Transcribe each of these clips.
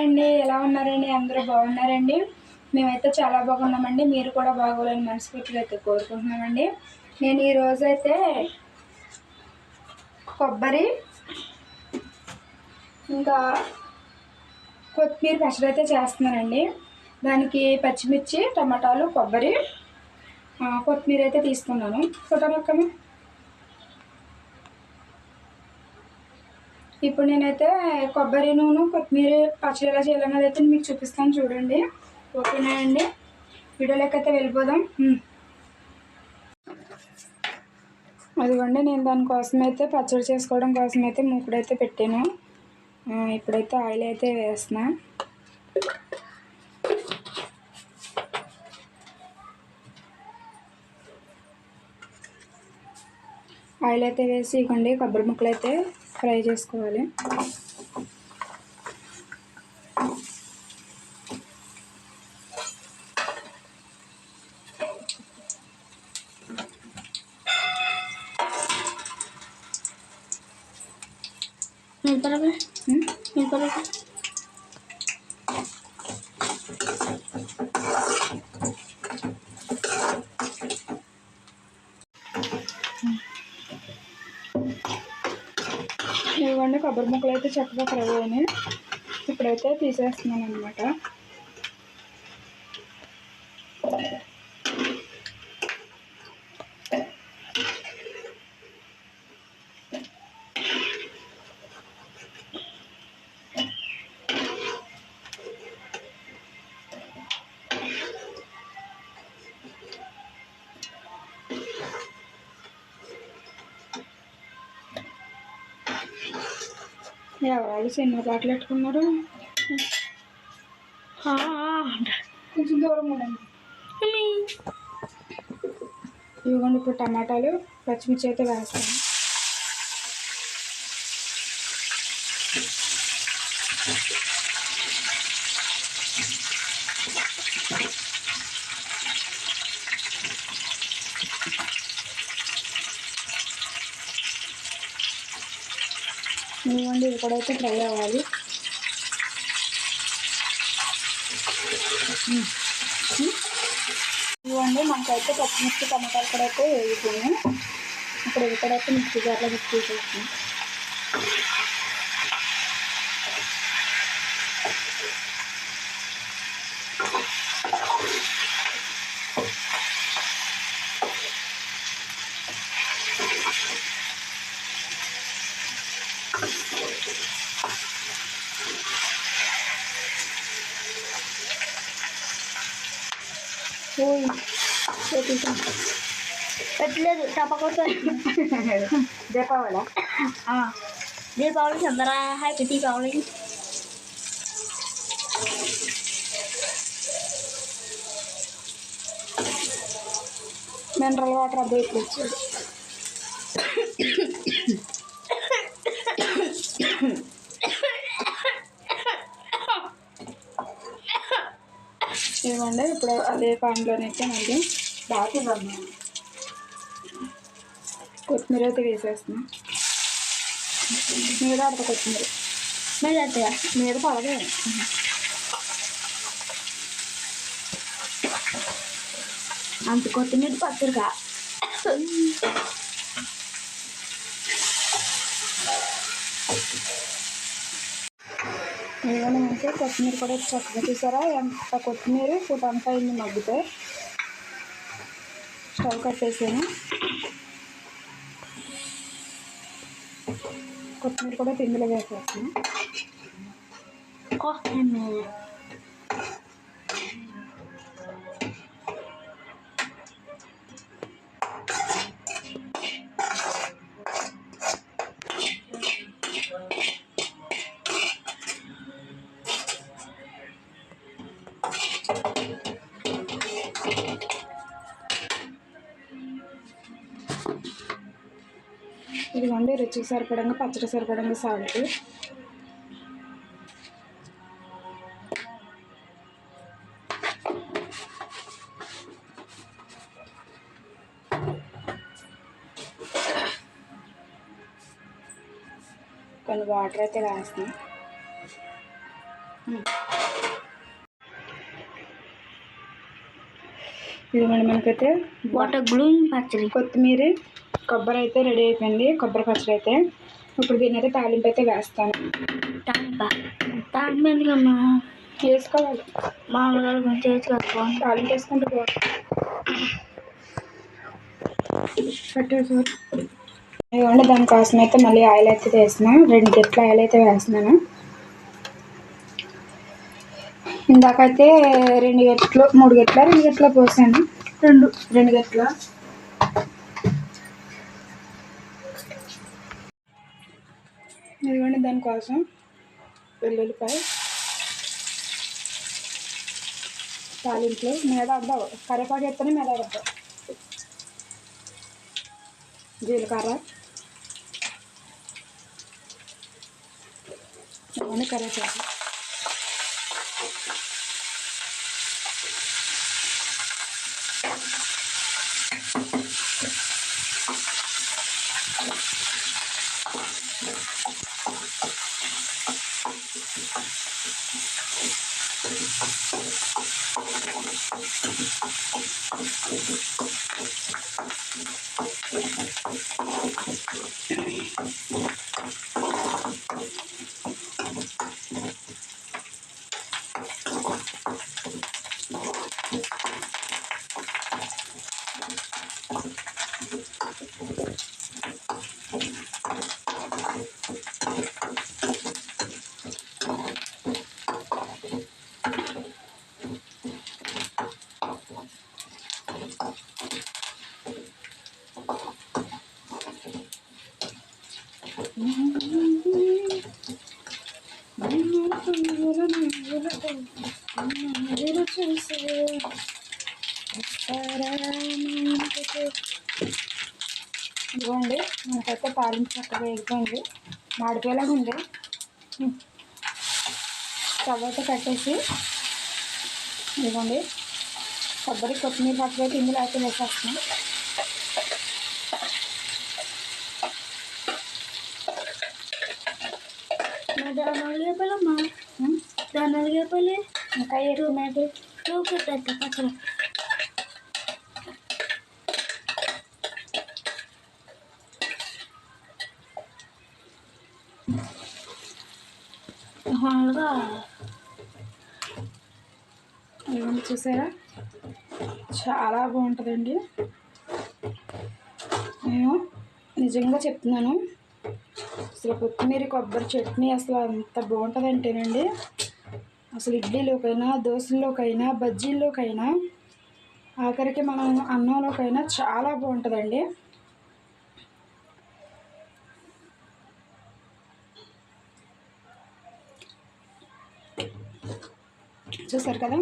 Hi అండి ఎలా ఉన్నారండి? అందరూ బాగున్నారండి? మేమైతే చాలా బాగున్నామండి. మీరు కూడా బాగోలేని మనస్ఫూర్తిగా అయితే కోరుకుంటున్నామండి. నేను ఈరోజు అయితే కొబ్బరి ఇంకా కొత్తిమీర పచ్చడి అయితే చేస్తున్నానండి. దానికి పచ్చిమిర్చి టమాటాలు కొబ్బరి కొత్తిమీర అయితే తీసుకున్నాను. ఫోటో ఇప్పుడు నేనైతే కొబ్బరి నూనె కొత్తిమీర పచ్చడి ఎలా చేయాలన్నది అయితే మీకు చూపిస్తాను చూడండి. ఓకేనా అండి? వీడియోలోకి అయితే వెళ్ళిపోదాం. అదిగోండి నేను దానికోసం అయితే పచ్చడి చేసుకోవడం కోసం అయితే మూకుడైతే పెట్టాను. ఇప్పుడైతే ఆయిల్ అయితే వేస్తున్నా. ఆయిల్ అయితే వేసి ఇవ్వండి కొబ్బరి ముక్కలు అయితే ఫ్రై చేసుకోవాలి మిరపరవే ఉమ్. మిరపరవే ఇవ్వండి కొబ్బరి ముక్కలు అయితే చక్కగా ఫ్రై అయినాయి ఇప్పుడైతే తీసేస్తున్నాను అనమాట ఎవరు సినిమా పాటలు పెట్టుకున్నారు. కొంచెం దూరం ఇవ్వండి ఇప్పుడు టమాటాలు పచ్చిమిర్చి అయితే వేస్తాను ఇవ్వండి ఇది కూడా అయితే ఫ్రై అవ్వాలి. ఇవ్వండి మనకైతే పచ్చిమిర్చి టమాటాలు కూడా అయితే వేగుతున్నాయి ఇప్పుడు ఇవి కూడా అయితే మిక్సీ జార్లో మిక్సీ చేస్తాం ఓయ్ చేతులతో. పెట్టలేదు తప్పకుండా దీపావళి? దీపావళి చందరా హ్యాపీ దీపావళి. మినరల్ వాటర్ అబ్బాయి ఇప్పుడు వచ్చాడు ఏమండి ఇప్పుడు అదే పాన్లోనైతే మళ్ళీ బాగా కొత్తిమీర అయితే వేసేస్తున్నాం. మీద ఆడతా కొత్తిమీర. మీరు అత్తయ్య మీద పడదే అంత కొత్తిమీర పచ్చడిగా ఏమైనా ఉంటే కొత్తిమీర కూడా చక్కగా చూసారా? ఎంత కొత్తిమీర? ఫుడ్ అంతా అయింది మగ్గితే స్టవ్ కట్టేసాను కొత్తిమీర కూడా తిండిలో వేసేస్తాను. కొత్తిమీర రుచికి సరిపడంగా పచ్చడి సరిపడంగా సాల్ట్ కొన్ని వాటర్ అయితే వేస్తాను ఇదిగోండి మనకైతే వాటర్ గ్లూయింగ్ పచ్చడి. కొత్తిమీర కొబ్బరి అయితే రెడీ అయిపోయింది. కొబ్బరి పచ్చడి అయితే. ఇప్పుడు దీని అయితే తాలింపు అయితే వేస్తాను. తాలింప? తాలింపు ఎందుకమ్మా? వేసుకోవాలి. మామూలుగా కొంచెం చేసి కట్టుకోండి తాలింపు వేసుకుంటే ఇదిగోండి దానికోసం అయితే మళ్ళీ ఆయిల్ అయితే వేస్తున్నాను రెండు గెట్ల ఆయిల్ అయితే వేస్తున్నాను. ఇందాకైతే రెండు గెట్లు మూడు గెట్ల రెండు గెట్ల పోసాను. రెండు రెండు గెట్ల. ఇదిగోండి దానికోసం వెల్లుల్లిపాయ తాలింపులు మీద అడ్డావు కరివేపాకు ఎత్తని మీద అడ్డావు జీలకర్ర. ఇవన్నీ కరివేపాకు తాలింపు చక్కగా వేగిపోయింది. మాడిపోయేలాగా ఉంది. స్టవ్ అయితే కట్టేసి ఇదిగోండి. కొబ్బరి కొత్తిమీర అయితే ఇందులో అయితే వేసేస్తున్నాం. దాని అలిగేపల్లమ్మా ఉం. దాని అలిగేపల్లి ఇంకా ఏ టమాటో చూపిస్తా పచ్చడి. మామూలుగా ఇవన్నీ చూసారా? చాలా బాగుంటుందండి. నేను నిజంగా చెప్తున్నాను. అసలు కొత్తిమీర కొబ్బరి చట్నీ అసలు అంత బాగుంటుందంటేనండి అసలు ఇడ్లీలోకైనా దోశల్లోకైనా బజ్జీల్లోకైనా ఆఖరికి మనం అన్నంలోకైనా చాలా బాగుంటుందండి. చూసారు కదా?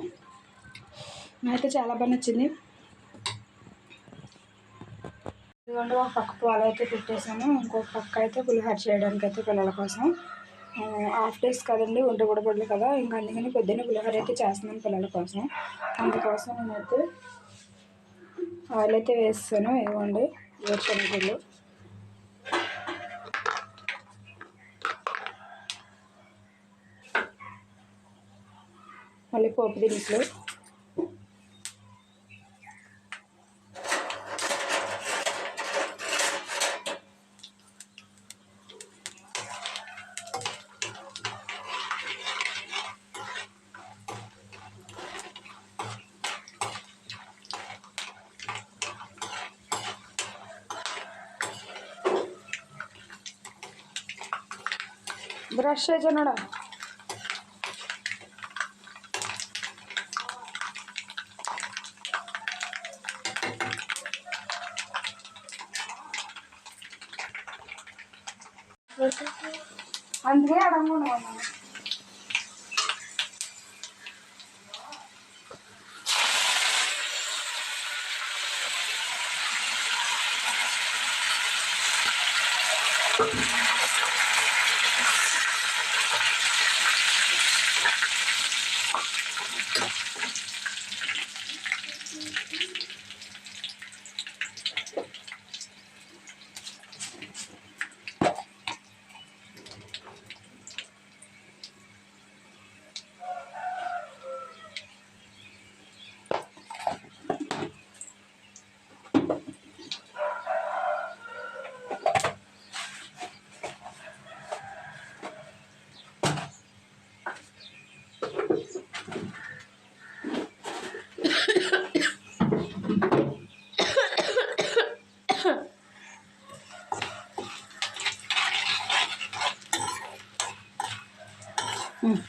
నాకైతే చాలా బాగా నచ్చింది. ఇదిగోండి ఒక పక్క పాలు అయితే పెట్టేసాను ఇంకొక పక్క అయితే పులిహోర చేయడానికి అయితే పిల్లల కోసం. హాఫ్ డేస్ కదండి ఒంటి కూడా కదా. ఇంకా అందుకని పొద్దున్నే పులిహార అయితే చేస్తున్నాను పిల్లల కోసం. అందుకోసం నేనైతే ఆయిల్ అయితే వేస్తాను. ఇవ్వండి వేరుశనగలు మళ్ళీ పోపు దినుసులు బ్రష్ చేయనడా అందుకే అడగకుండా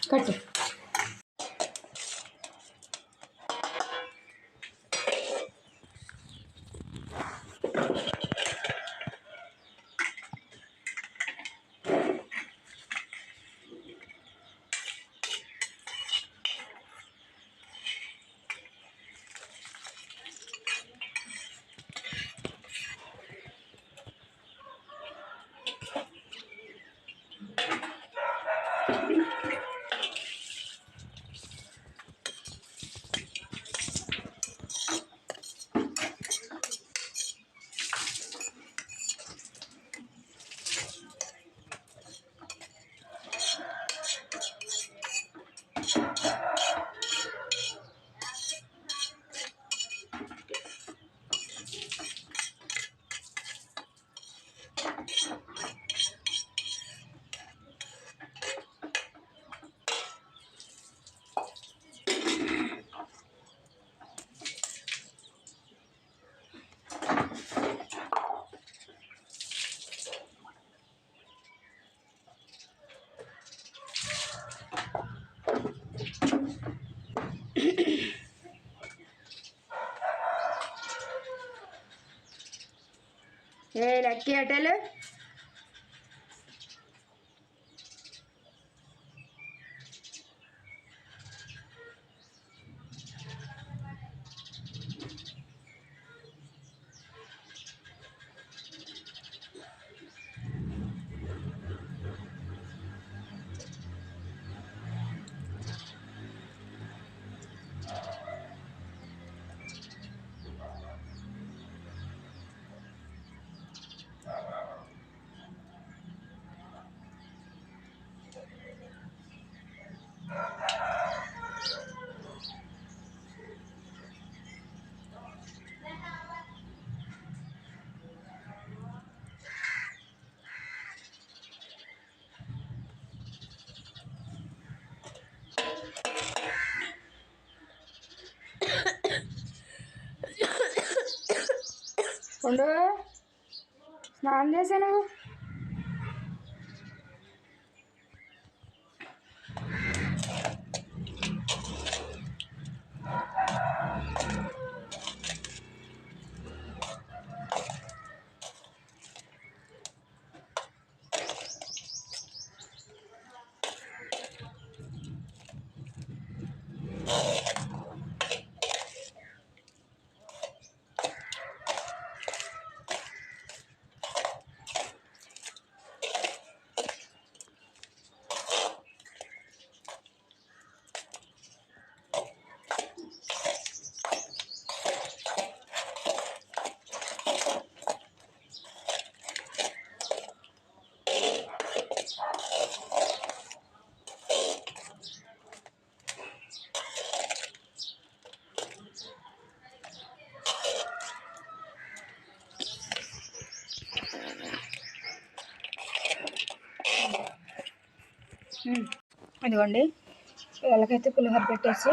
ಕಟ್ಟು ஏ லக்கி ஏர்டெல் ఉండు. స్నానం చేశాను. ఇదిగోండి. పిల్లలకైతే పులిహోర పెట్టేసి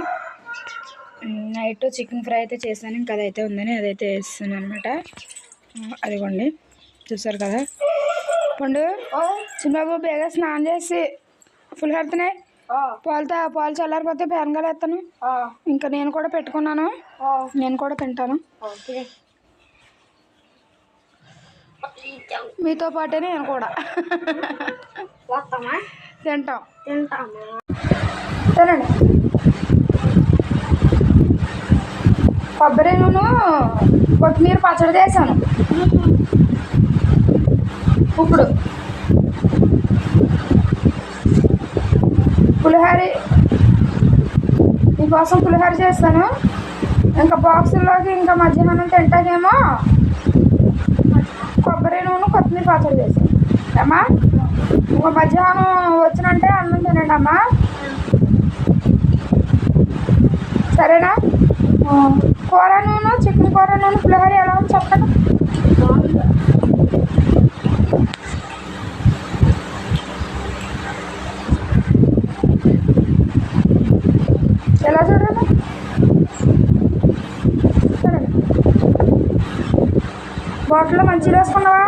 నైట్ చికెన్ ఫ్రై అయితే చేశాను. ఇంకా అదైతే ఉందని అదైతే వేస్తాను అనమాట అదిగోండి. చూసారు కదా? పండు చిన్నబాబు బేగా స్నానం చేసి పులిహోరతోనే పాలుతో పాలు చల్లారిపోతే బేరంగాలు వేస్తాను. ఇంకా నేను కూడా పెట్టుకున్నాను. నేను కూడా తింటాను. మీతో పాటే నేను కూడా. తింటాం. తింటామా తినండి కొబ్బరి నూనె కొత్తిమీర పచ్చడి చేశాను. ఇప్పుడు పులిహోర మీకోసం పులిహోర చేస్తాను. ఇంకా బాక్సుల్లోకి ఇంకా మధ్యాహ్నం తింటాకేమో కొబ్బరి నూనె కొత్తిమీర పచ్చడి చేశాను. అమ్మా ఇంకా మధ్యాహ్నం వచ్చినంటే అన్నం తినండి అమ్మా సరేనా కూర నూనె చికెన్ కూర నూనె పులిహోర ఎలా ఉంది చెప్పండి. ఎలా చూడండి? బాటిల్లో మంచిగా వేసుకున్నావా?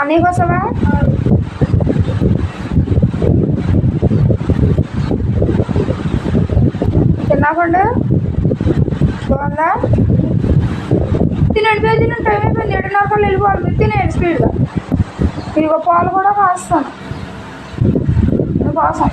అన్నీ కోసవా తిన్నాకుండా బాగుందా తినండి పోయి తినండి టైం అయిపోయింది ఏడున్నర కల్లా వెళ్ళిపోవాలి మీరు తినేయండి స్పీడ్గా ఇదిగో పాలు కూడా కాస్తాను కోసం